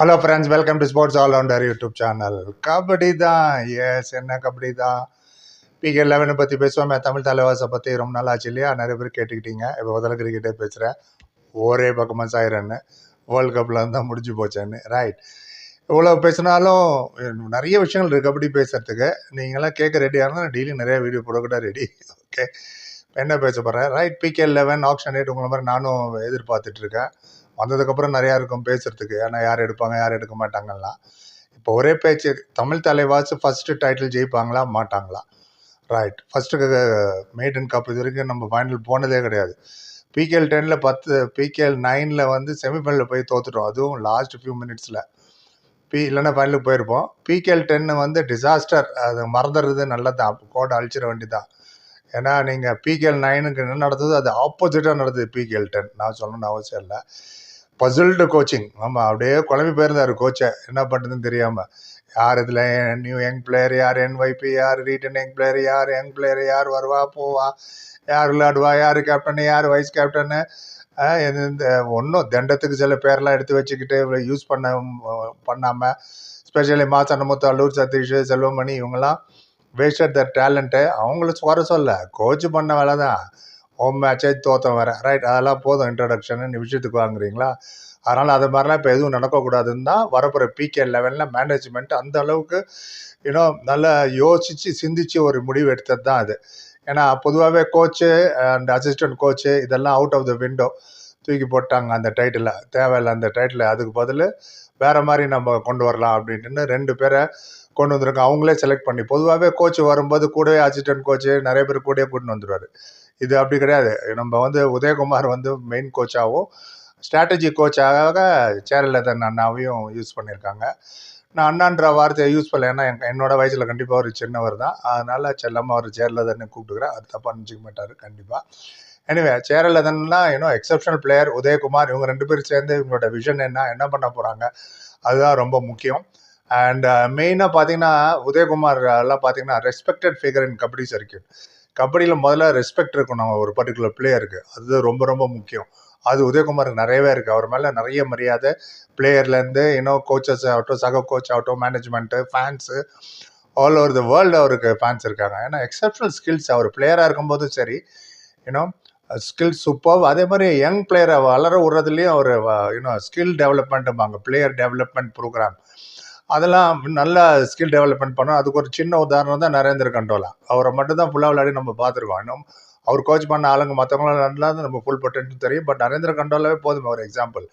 Hello friends welcome to sports all rounder YouTube channel kabaddi தான். Yes என்ன கபடி தான்? PK லெவனை பற்றி பேசுவோம். தமிழ் தலைவாசை பற்றி ரொம்ப நாள் ஆச்சு இல்லையா? நிறைய பேர் கேட்டுக்கிட்டீங்க. இப்போ முதல்ல கிரிக்கெட்டே பேசுகிறேன் ஒரே பக்கமாக சாயிரன்னு. வேர்ல்டு கப்பில் தான் முடிஞ்சு போச்சேன்னு. ரைட் இவ்வளோ பேசினாலும் நிறைய விஷயங்கள் இருக்குது கபடி பேசுகிறதுக்கு நீங்களாம் கேட்க ரெடியாக இருந்தால் டெய்லி நிறைய வீடியோ போடக்கூட ரெடி ஓகே என்ன பேச போகிறேன் right PK eleven option eight உங்களை மாதிரி நானும் எதிர்பார்த்துட்ருக்கேன் வந்ததுக்கப்புறம் நிறையா இருக்கும் பேசுகிறதுக்கு ஏன்னா யார் எடுப்பாங்க யார் எடுக்க மாட்டாங்கலாம். இப்போ ஒரே பேச்சு தமிழ் தலைவாச்சு ஃபஸ்ட்டு டைட்டில் ஜெயிப்பாங்களா? மாட்டாங்களா? ரைட் ஃபஸ்ட்டு மெய்டன் கப் இது வரைக்கும் நம்ம ஃபைனல் போனதே கிடையாது. பிகேஎல் டெனில் பத்து பிகேஎல் நைனில் வந்து செமிஃபைனலில் போய் தோத்துட்டோம். அதுவும் லாஸ்ட் ஃபியூ மினிட்ஸில் பி இல்லைன்னா ஃபைனலுக்கு போயிருப்போம். பிகேஎல் டென்னு வந்து டிசாஸ்டர் அது மறந்துடுறது நல்லதான் கோட்டை அழிச்சிட வேண்டியதான் ஏன்னா நீங்கள் பிகேஎல் நைனுக்கு என்ன நடந்தது அது ஆப்போசிட்டாக நடந்தது பிகேஎல் டென் நான் சொல்லணும்னு அவசியம் இல்லை. பசில்டு கோச்சிங் ஆமாம் அப்படியே குழம்பி போயிருந்தார் கோச்சை என்ன பண்ணுறதுன்னு தெரியாமல் யார் இதில் நியூ யங் பிளேயர் யார் என்ஒய்பி யார் ரீட்டர்னிங் பிளேயர் யார் யங் பிளேயர் யார் வருவா போவா யார் விளையாடுவா யார் கேப்டனு யார் வைஸ் கேப்டனு இந்த ஒன்றும் தண்டத்துக்கு சில பேர்லாம் எடுத்து வச்சுக்கிட்டு யூஸ் பண்ண பண்ணாமல் ஸ்பெஷலி மாசனமுத்து அல்லூர் சதீஷ் செல்வமணி இவங்கெல்லாம் வேஸ்டட் த டேலண்ட்டு அவங்களுக்கு குறை சொல்ல கோச்சு பண்ண வேலை தான் ஹோம் மேட்சே தோத்தம் வேறு. ரைட் அதெல்லாம் போதும் இன்ட்ரடக்ஷன் விஷயத்துக்கு வாங்குறீங்களா அதனால் அது மாதிரிலாம் இப்போ எதுவும் நடக்கக்கூடாதுன்னு தான் வரப்போகிற பிகே லெவலில் மேனேஜ்மெண்ட் அந்த அளவுக்கு யூனோ நல்லா யோசித்து சிந்திச்சு ஒரு முடிவு எடுத்தது தான் அது. ஏன்னா பொதுவாகவே கோச்சு அண்ட் அசிஸ்டன்ட் கோச்சு இதெல்லாம் அவுட் ஆஃப் த விண்டோ தூக்கி போட்டாங்க அந்த டைட்டில் தேவையில்லை அந்த டைட்டில் அதுக்கு பதில் வேறு மாதிரி நம்ம கொண்டு வரலாம் அப்படின்ட்டு ரெண்டு பேரை கொண்டு வந்திருக்கோம் அவங்களே செலக்ட் பண்ணி பொதுவாகவே கோச் வரும்போது கூடவே அசிஸ்டன்ட் கோச்சு நிறைய பேர் கூடயே கூட்டின்னு வந்துடுவார் இது அப்படி கிடையாது. நம்ம வந்து உதயகுமார் வந்து மெயின் கோச்சாகவும் ஸ்ட்ராட்டஜி கோச்சாக சேரலதன் அண்ணாவையும் யூஸ் பண்ணியிருக்காங்க. நான் அண்ணான்ற வார்த்தையை யூஸ் பண்ணல. ஏன்னா என்னோட வயசில் கண்டிப்பாக ஒரு சின்னவர் தான். அதனால் செல்லமாக அவர் சேரலதன் கூப்பிட்டுக்கிறேன். அது தப்பாக நினச்சிக்க மாட்டார் கண்டிப்பாக எனிவே சேரலதன்லாம் இன்னும் எக்ஸப்ஷனல் பிளேயர் உதயகுமார் இவங்க ரெண்டு பேரும் சேர்ந்து இவங்களோட விஷன் என்ன என்ன பண்ண போகிறாங்க அதுதான் ரொம்ப முக்கியம். அண்ட் மெயினாக uh, பார்த்தீங்கன்னா உதயகுமார் எல்லாம் பார்த்தீங்கன்னா respected figure in kabaddi circuit கபடியில் முதல்ல ரெஸ்பெக்ட் இருக்கும் நம்ம ஒரு பர்டிகுலர் பிளேயருக்கு அது ரொம்ப ரொம்ப முக்கியம். அது உதயகுமாருக்கு நிறையவே இருக்குது அவர் மேலே நிறைய மரியாதை. பிளேயர்லேருந்து இன்னும் கோச்சஸ் ஆகட்டும் சக கோச் ஆகட்டும் management fans all over the world அவருக்கு ஃபேன்ஸ் இருக்காங்க. ஏன்னா எக்ஸப்ஷனல் ஸ்கில்ஸ் அவர் பிளேயராக இருக்கும்போதும் சரி யூனோ ஸ்கில் சூப்பர் அதே மாதிரி யங் பிளேயரை வளர விடுறதுலேயும் அவர் யூனோ ஸ்கில் டெவலப்மெண்ட்டும்பாங்க பிளேயர் டெவலப்மெண்ட் ப்ரோக்ராம் அதெல்லாம் நல்லா ஸ்கில் டெவலப்மெண்ட் பண்ணோம். அதுக்கு ஒரு சின்ன உதாரணம் தான் நரேந்திர கண்டோலா. அவரை மட்டும் தான் ஃபுல்லாக விளையாடி நம்ம பார்த்துருக்கோம். இன்னும் அவர் கோச் பண்ண ஆளுங்க மற்றவங்களாம் நம்ம ஃபுல் பொட்டன்ஷியல் தெரியும். பட் நரேந்திர கண்டோலாவே போதும் ஒரு எக்ஸாம்பிள்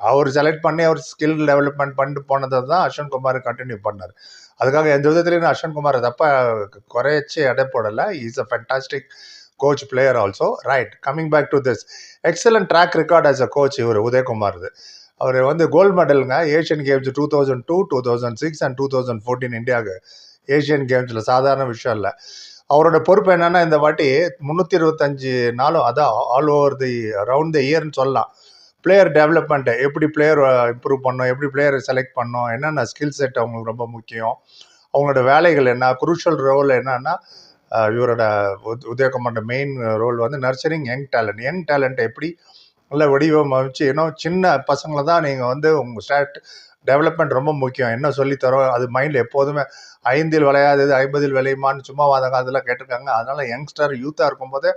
அவர் செலக்ட் பண்ணி அவர் ஸ்கில் டெவலப்மெண்ட் பண்ணிட்டு போனதை தான் அஸ்வன் குமார் கண்டினியூ பண்ணார். அதுக்காக எந்த விதத்துலையும் நான் அஸ்வன் குமார் தப்பாக குறைச்சி எடை போடலை. Is a fantastic coach player also right coming back to this excellent track record as a coach இவர் உதயகுமார் அவர் வந்து gold மெடலுங்க Asian games two thousand two two thousand six and two thousand fourteen இந்தியாவுக்கு. ஏஷியன் கேம்ஸில் சாதாரண விஷயம் இல்லை. அவரோட பொறுப்பு என்னென்னா இந்த வாட்டி முந்நூற்றி இருபத்தஞ்சு நாளும் அதான் all over the round the இயர்னு சொல்லலாம். பிளேயர் டெவலப்மெண்ட்டு எப்படி பிளேயர் இம்ப்ரூவ் பண்ணோம் எப்படி பிளேயரை செலக்ட் பண்ணோம் என்னென்ன ஸ்கில் செட் அவங்களுக்கு ரொம்ப முக்கியம் அவங்களோட வேலைகள் என்ன குரூஷியல் ரோல் என்னன்னா இவரோட உதயகுமாரோட மெயின் ரோல் வந்து நர்ச்சரிங் யங் டேலண்ட் யங் டேலண்ட்டை எப்படி நல்ல வடிவமைச்சு இன்னும் சின்ன பசங்களை தான் நீங்கள் வந்து உங்கள் ஸ்டாட் டெவலப்மெண்ட் ரொம்ப முக்கியம். என்ன சொல்லித்தரோம் அது மைண்டில் எப்போதுமே ஐந்தில் விளையாதது ஐம்பதில் விளையுமான்னு சும்மா வாத காலத்தில் கேட்டிருக்காங்க. அதனால் யங்ஸ்டர் யூத்தாக இருக்கும்போதே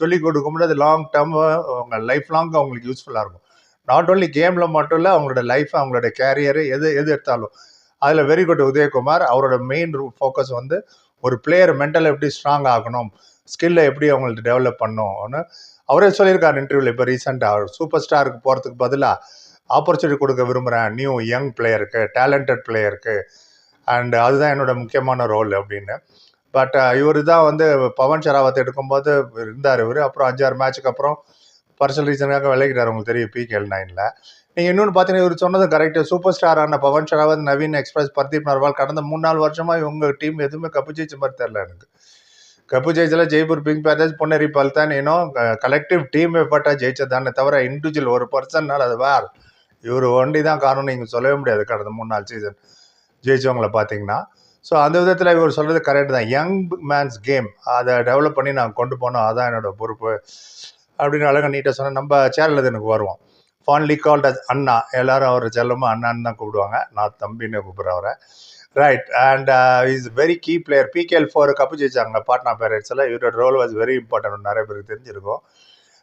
சொல்லிக் கொடுக்கும்போது அது லாங் டேர்ம் அவங்க லைஃப் லாங் அவங்களுக்கு யூஸ்ஃபுல்லாக இருக்கும். நாட் ஓன்லி கேமில் மட்டும் இல்லை அவங்களோட லைஃப் அவங்களோட கேரியர் எது எது எடுத்தாலும். அதில் வெரி குட் உதயகுமார் அவரோட மெயின் ஃபோக்கஸ் வந்து ஒரு பிளேயர் மென்டல் எப்படி ஸ்ட்ராங் ஆகணும் ஸ்கில்லை எப்படி அவங்களுக்கு டெவலப் பண்ணணும்னு அவரே சொல்லியிருக்கார் இன்டர்வியூவில் இப்போ ரீசெண்டாக அவர் சூப்பர் ஸ்டாருக்கு போகிறதுக்கு பதிலாக ஆப்பர்ச்சுனிட்டி கொடுக்க விரும்புகிறேன் நியூ யங் பிளேயருக்கு டேலண்டட் பிளேயருக்கு அண்ட் அதுதான் என்னோட முக்கியமான ரோல் அப்படின்னு. பட் uh, இவர் தான் வந்து பவன் ஷராவத் எடுக்கும்போது இருந்தார் இவர். அப்புறம் அஞ்சாறு மேட்ச்சுக்கு அப்புறம் பர்சனல் ரீசனுக்காக விளையாடுறார் உங்களுக்கு தெரியும் பிகேஎல் நைனில் நீங்கள் இன்னொன்று பார்த்தீங்கன்னா இவர் சொன்னது கரெக்டு சூப்பர் ஸ்டாரான பவன் ஷராவத் நவீன் எக்ஸ்பிரஸ் பர்தீப் நர்வால் கடந்த மூணு நாலு வருஷமாக இவங்க டீம் எதுவுமே கப்பு ஜெயிச்ச மாதிரி தெரில எனக்கு. கப்பு ஜெயிச்சல ஜெய்ப்பூர் பிங்க் பேரேஜ் பொன்னேரி பல்தான் இன்னும் கலெக்டிவ் டீம் எஃபர்ட்டாக ஜெயிச்சதானே தவிர இண்டிவிஜுவல் ஒரு பர்சன்னால் அது வேறு. இவர் ஒண்டி தான் காரணம் நீங்கள் சொல்லவே முடியாது கடந்த மூணு நாலு சீசன் ஜெயிச்சவங்கள பார்த்தீங்கன்னா ஸோ அந்த விதத்தில் இவர் சொல்கிறது கரெக்ட் தான். யங் மேன்ஸ் கேம் அதை டெவலப் பண்ணி நான் கொண்டு போனோம். அதான் என்னோட பொறுப்பு. அப்படின்னு அழகாக நீட்டாக சொன்னால் நம்ம சேனலில் எனக்கு வருவோம் ஃபான்லி கால்ட் அஸ் அண்ணா எல்லாரும் அவர் செல்லமாக அண்ணான்னு தான் கூப்பிடுவாங்க. நான் தம்பின்னு கூப்பிட்றேன் அவரை. Right and is very key player PKL four cup ஜெயிச்சாங்க பாட்னா பேரட்ஸில் இவரோட ரோல் வாஸ் வெரி இம்பார்ட்டன்ட் நிறைய பேருக்கு தெரிஞ்சிருக்கும்.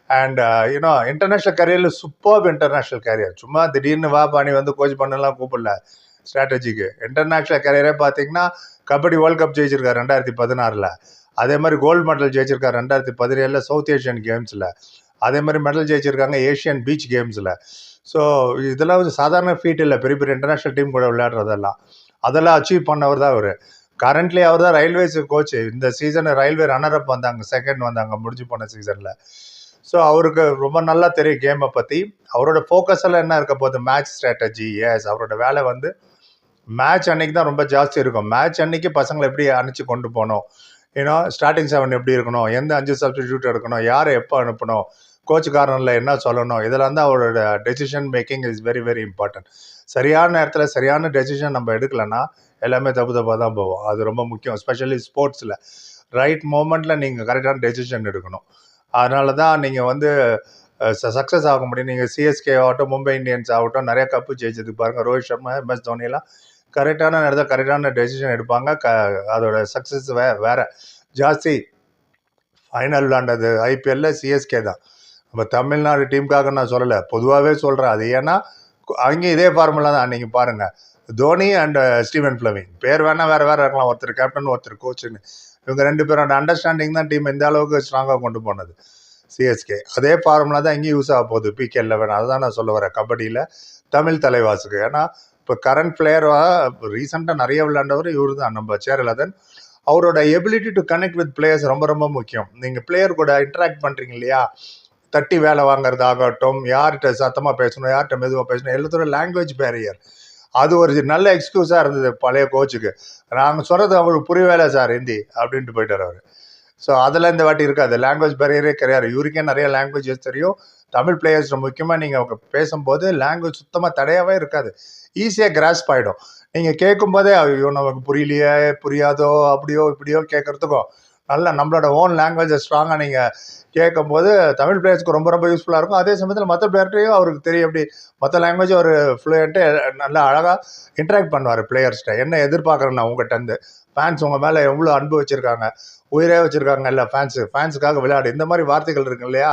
அண்ட் யூனோ இன்டர்நேஷ்னல் கரியரில் சூப்பர் இன்டர்நேஷ்னல் கரியர் சும்மா திடீர்னு வா பாணி வந்து கோச் பண்ணலாம் கூப்பிடல. ஸ்ட்ராட்டஜிக்கு இன்டர்நேஷ்னல் கரியரே பார்த்தீங்கன்னா கபடி வேர்ல்ட் கப் ஜெயிச்சிருக்காரு ரெண்டாயிரத்தி பதினாறில். அதே மாதிரி கோல்டு மெடல் ஜெயிச்சிருக்காரு ரெண்டாயிரத்தி பதினேழில் சவுத் ஏஷியன் கேம்ஸில் அதே மாதிரி மெடல் ஜெயிச்சிருக்காங்க ஏஷியன் பீச் கேம்ஸில் ஸோ இதெல்லாம் வந்து சாதாரண ஃபீட் இல்லை. பெரிய பெரிய இன்டர்நேஷ்னல் டீம் கூட விளையாடுறதெல்லாம். அதெல்லாம் அச்சீவ் பண்ணவர் தான் அவர். கரண்ட்லி அவர் தான் ரயில்வேஸ் கோச் இந்த சீசன் ரயில்வே ரன்னரப் வந்தாங்க செகண்ட் வந்தாங்க முடிஞ்சு போன சீசனில் ஸோ அவருக்கு ரொம்ப நல்லா தெரியும் கேமை பற்றி அவரோட ஃபோக்கஸ் எல்லாம் என்ன இருக்க போகுது? மேட்ச் ஸ்ட்ராட்டஜி எஸ் அவரோட வேலை வந்து மேட்ச் அன்னைக்கு தான் ரொம்ப ஜாஸ்தி இருக்கும். மேட்ச் அன்னைக்கு பசங்களை எப்படி அனுப்பிச்சு கொண்டு போகணும்? ஏன்னா ஸ்டார்டிங் செவன் எப்படி இருக்கணும்? எந்த அஞ்சு சப்ஸ்டிடியூட் எடுக்கணும்? யாரை எப்போ அனுப்பணும்? கோச் கார்னரில் என்ன சொல்லணும்? இதெல்லாம் தான் அவரோட decision making is very very important சரியான நேரத்தில் சரியான டெசிஷன் நம்ம எடுக்கலைன்னா எல்லாமே தப்பு தப்பாக தான் போவோம் அது ரொம்ப முக்கியம் ஸ்பெஷலி ஸ்போர்ட்ஸில் ரைட் மூமெண்ட்டில் நீங்கள் கரெக்டான டெசிஷன் எடுக்கணும். அதனால தான் நீங்கள் வந்து சக்ஸஸ் ஆக முடியும். நீங்கள் சிஎஸ்கே ஆகட்டும் மும்பை இந்தியன்ஸ் ஆகட்டும் நிறைய கப்பு ஜெயிச்சதுக்கு பாருங்கள் ரோஹித் சர்மா எம்எஸ் தோனியெல்லாம் கரெக்டான நேரத்தில் கரெக்டான டெசிஷன் எடுப்பாங்க. க அதோட சக்ஸஸ் வே வேறு. ஜாஸ்தி ஃபைனல் விளாண்டது ஐபிஎல்ல சிஎஸ்கே தான். நம்ம தமிழ்நாடு டீமுக்காக நான் சொல்லலை. பொதுவாகவே சொல்கிறேன் அது ஏன்னா அங்கேயும் இதே ஃபார்முலா தான். நீங்கள் பாருங்கள் தோனி அண்ட் ஸ்டீவன் ஃப்ளவிங் பேர் வேணால் வேறு வேறு இருக்கலாம். ஒருத்தர் கேப்டன் ஒருத்தர் கோச்சுன்னு இவங்க ரெண்டு பேரோட அண்டர்ஸ்டாண்டிங் தான் டீம் இந்த அளவுக்கு ஸ்ட்ராங்காக கொண்டு போனது. சிஎஸ்கே அதே ஃபார்முலா தான் இங்கேயும் யூஸ் ஆக போகுது. பிகே லெவன் அதுதான் நான் சொல்ல வரேன். கபடியில் தமிழ் தலைவாசுக்கு ஏன்னா இப்போ கரண்ட் பிளேயராக ரீசெண்டாக நிறைய விளையாண்டவர் இவர் தான் நம்ம சேரலதன். அவரோட ability to connect with players ரொம்ப ரொம்ப முக்கியம். நீங்கள் பிளேயர் கூட இன்ட்ராக்ட் பண்ணுறீங்க இல்லையா? தட்டி வேலை வாங்குறதாகட்டும் யார்கிட்ட சத்தமாக பேசணும் யார்கிட்ட மெதுவாக பேசணும் எல்லாத்தோட லாங்குவேஜ் பேரியர் அது ஒரு நல்ல எக்ஸ்கியூஸாக இருந்தது பழைய கோச்சுக்கு நாங்கள் சொல்கிறது அவருக்கு புரியவேல சார் ஹிந்தி அப்படின்ட்டு போயிட்டார் அவர். ஸோ அதில் இந்த வாட்டி இருக்காது. லாங்குவேஜ் பேரியரே கிடையாது. இவருக்கே நிறைய லாங்குவேஜஸ் தெரியும். தமிழ் பிளேயர்ஸ் முக்கியமாக நீங்கள் அவங்க பேசும்போது லாங்குவேஜ் சுத்தமாக தடையாகவே இருக்காது. ஈஸியாக கிராஸ்ப் ஆகிடும் நீங்கள் கேட்கும்போதே ஐயோ நமக்கு புரியலையே புரியாதோ அப்படியோ இப்படியோ கேட்குறதுக்கும் நல்லா நம்மளோட ஓன் லாங்குவேஜை ஸ்ட்ராங்காக நீங்கள் கேட்கும்போது தமிழ் பிளேயர்ஸ்க்கு ரொம்ப ரொம்ப யூஸ்ஃபுல்லாக இருக்கும். அதே சமயத்தில் மற்ற பிளேயர்கிட்டையும் அவருக்கு தெரியும் எப்படி மற்ற லாங்குவேஜ் அவர் ஃப்ளூயண்ட்டு நல்லா அழகாக இன்ட்ராக்ட் பண்ணுவார் பிளேயர்ஸ்கிட்ட என்ன எதிர்பார்க்குறேன்னா உங்கள்கிட்டருந்து ஃபேன்ஸ் உங்கள் மேலே எவ்வளோ அன்பு வச்சுருக்காங்க? உயிரே வச்சுருக்காங்க. இல்லை ஃபேன்ஸு ஃபேன்ஸுக்காக விளையாடு. இந்த மாதிரி வார்த்தைகள் இருக்கு இல்லையா?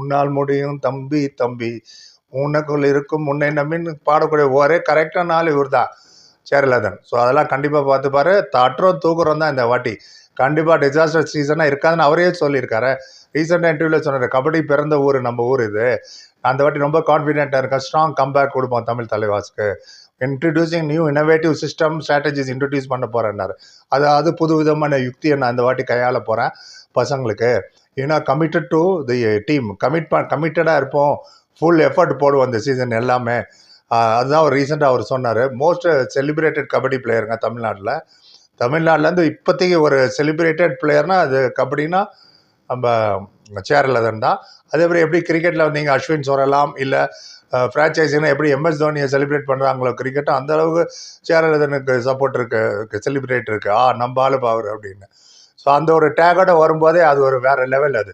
உன்னால் முடியும் தம்பி தம்பி. உனக்குள் இருக்கும் முன்னே நம்பின்னு பாடக்கூடிய ஒரே கரெக்டான ஆள் இவர் தான் சேரலதன் ஸோ அதெல்லாம் கண்டிப்பாக பார்த்துப்பாரு. தட்டுறோம் தூக்குறோம் தான் இந்த வாட்டி. கண்டிப்பாக டிசாஸ்டர் சீசனாக இருக்காதுன்னு அவரே சொல்லியிருக்காரு. ரீசெண்டாக இன்டர்வியூவில் சொன்னார் கபடி பிறந்த ஊர் நம்ம ஊர் இது. அந்த வாட்டி ரொம்ப கான்ஃபிடென்ட்டாக இருக்கேன் ஸ்ட்ராங் கம்பேக் கொடுப்போம் Tamil தலைவாஸ்க்கு. Introducing new innovative system strategies introduce பண்ண போகிறேன்னாரு அது புது விதமான யுக்தியை நான் அந்த வாட்டி கையாள போகிறேன் பசங்களுக்கு. ஏன்னா committed to the team commit ப கமிட்டடாக இருப்போம். ஃபுல் எஃபர்ட் போடுவோம் இந்த சீசன் எல்லாமே. அதுதான் அவர் ரீசெண்டாக அவர் சொன்னார். மோஸ்ட் செலிப்ரேட்டட் கபடி பிளேயருங்க தமிழ்நாட்டில். தமிழ்நாட்டிலேருந்து இப்போதைக்கு ஒரு செலிப்ரேட்டட் பிளேயர்னால் அது கபடினா நம்ம சேரலதன் தான். அதே மாதிரி எப்படி கிரிக்கெட்டில் வந்தீங்க அஸ்வின் சொல்லலாம் இல்லை ஃப்ரான்ச்சைஸினா எப்படி எம்எஸ் தோனியை செலிப்ரேட் பண்ணுறாங்களோ கிரிக்கெட்டும் அந்த அளவுக்கு சேரலதனுக்கு சப்போர்ட் இருக்கு செலிப்ரேட் இருக்குது ஆ நம்ம ஆளு அவர் அப்படின்னு. ஸோ அந்த ஒரு டேகோட வரும்போதே அது ஒரு வேறு லெவல் அது.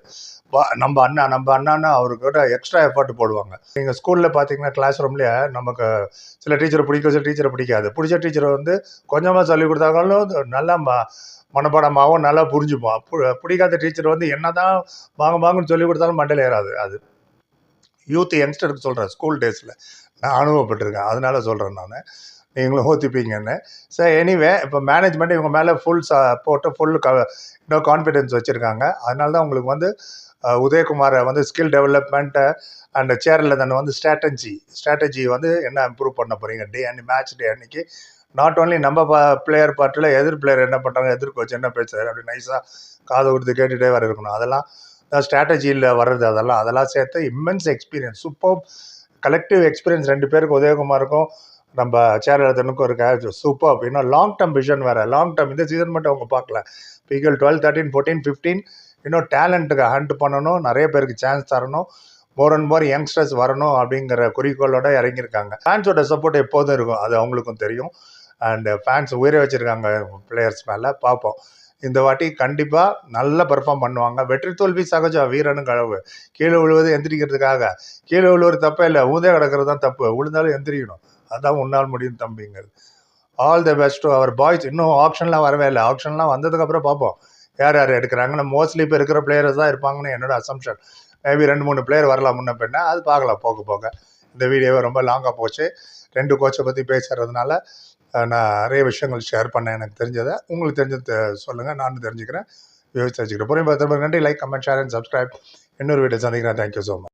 நம்ம அண்ணா நம்ம அண்ணான்னு அவர்கிட்ட எக்ஸ்ட்ரா எஃபர்ட் போடுவாங்க. நீங்கள் ஸ்கூலில் பார்த்தீங்கன்னா கிளாஸ் ரூம்லேயே நமக்கு சில டீச்சரை பிடிக்கும் சில டீச்சரை பிடிக்காது. பிடிச்ச டீச்சரை வந்து கொஞ்சமாக சொல்லிக் கொடுத்தாங்களும் நல்லா ம மனப்பாடமாகவும் நல்லா புரிஞ்சுப்போம் பிடிக்காத டீச்சர் வந்து என்ன தான் வாங்க வாங்கன்னு சொல்லி கொடுத்தாலும் மண்டையில் ஏறாது. அது யூத் யங்ஸ்டருக்கு சொல்கிறேன் ஸ்கூல் டேஸில் நான் அனுபவப்பட்டிருக்கேன். அதனால சொல்கிறேன் நான். நீங்களும் ஊற்றிப்பீங்கன்னு ஸோ எனிவே இப்போ மேனேஜ்மெண்ட் இவங்க மேலே ஃபுல் சப்போர்ட்டு ஃபுல் க இன்னும் கான்ஃபிடென்ஸ் வச்சுருக்காங்க. அதனால தான் உங்களுக்கு வந்து உதயகுமாரை வந்து ஸ்கில் டெவலப்மெண்ட்டு அண்ட் சேரில் தானே வந்து ஸ்ட்ராட்டஜி ஸ்ட்ராட்டஜி வந்து என்ன இம்ப்ரூவ் பண்ண போகிறீங்க டே அன்னி மேட்ச் டே அன்னைக்கு நாட் ஓன்லி நம்ம பா பிளேயர் பார்ட்டில் எதிர் பிளேயர் என்ன பண்ணுறாங்க எதிர் கோச் என்ன பேசுறாரு அப்படி நைஸாக காது கொடுத்து கேட்டுகிட்டே வர இருக்கணும். அதெல்லாம் ஸ்ட்ராட்டஜியில் வர்றது அதெல்லாம் அதெல்லாம் சேர்த்து immense experience super collective experience ரெண்டு பேருக்கு உதயகுமாருக்கும் நம்ம சேரலதனுக்கும் இருக்க சூப்பர் அப்படின்னா லாங் டேர்ம் விஷன் வேறு. லாங் டேர்ம் இந்த சீசன் மட்டும் அவங்க பார்க்கல. பிகல் டுவெல் தேர்ட்டின் ஃபோர்டீன் ஃபிஃப்டீன் இன்னும் டேலண்ட்டுக்கு ஹண்ட் பண்ணணும். நிறைய பேருக்கு சான்ஸ் தரணும். மோர் அண்ட் மோர் யங்ஸ்டர்ஸ் வரணும் அப்படிங்கிற குறிக்கோளோட இறங்கியிருக்காங்க. ஃபேன்ஸோட சப்போர்ட் எப்போதும் இருக்கும். அது அவங்களுக்கும் தெரியும். அண்டு ஃபேன்ஸ் உயிரை வச்சுருக்காங்க பிளேயர்ஸ் மேலே. பார்ப்போம். இந்த வாட்டி கண்டிப்பாக நல்லா பெர்ஃபார்ம் பண்ணுவாங்க. வெற்றி தோல்வி சகஜம் வீரனும் கழவு கீழே விழுவது எந்திரிக்கிறதுக்காக. கீழே விழுவது தப்பே இல்லை. ஊந்தே கிடக்கிறது தான் தப்பு. விழுந்தாலும் எந்திரிக்கணும். அதான் உன்னால் முடியும் தம்பிங்கிறது all the best to our boys இன்னும் ஆப்ஷன்லாம் வரவே இல்லை. ஆப்ஷன்லாம் வந்ததுக்கப்புறம் பார்ப்போம். யார் யார் எடுக்கிறாங்கன்னு. மோஸ்ட்லி இப்போ இருக்கிற பிளேயர்ஸ் தான் இருப்பாங்கன்னு என்னோட அசம்ஷன் மேபி ரெண்டு மூணு பிளேயர் வரலாம் முன்ன பின்ன. அது பார்க்கலாம் போக போக. இந்த வீடியோவை ரொம்ப லாங்காக போச்சு. ரெண்டு கோச்சை பற்றி பேசுகிறதுனால நான் நிறைய விஷயங்கள் ஷேர் பண்ணேன். எனக்கு தெரிஞ்சதை. உங்களுக்கு தெரிஞ்சது சொல்லுங்கள் நானும் தெரிஞ்சுக்கிறேன். யோசிச்சு வச்சுக்கிறேன். புரியும் பார்த்து நன்றி. Like comment share and subscribe இன்னொரு வீடியோ சந்திக்கிறேன். Thank you so much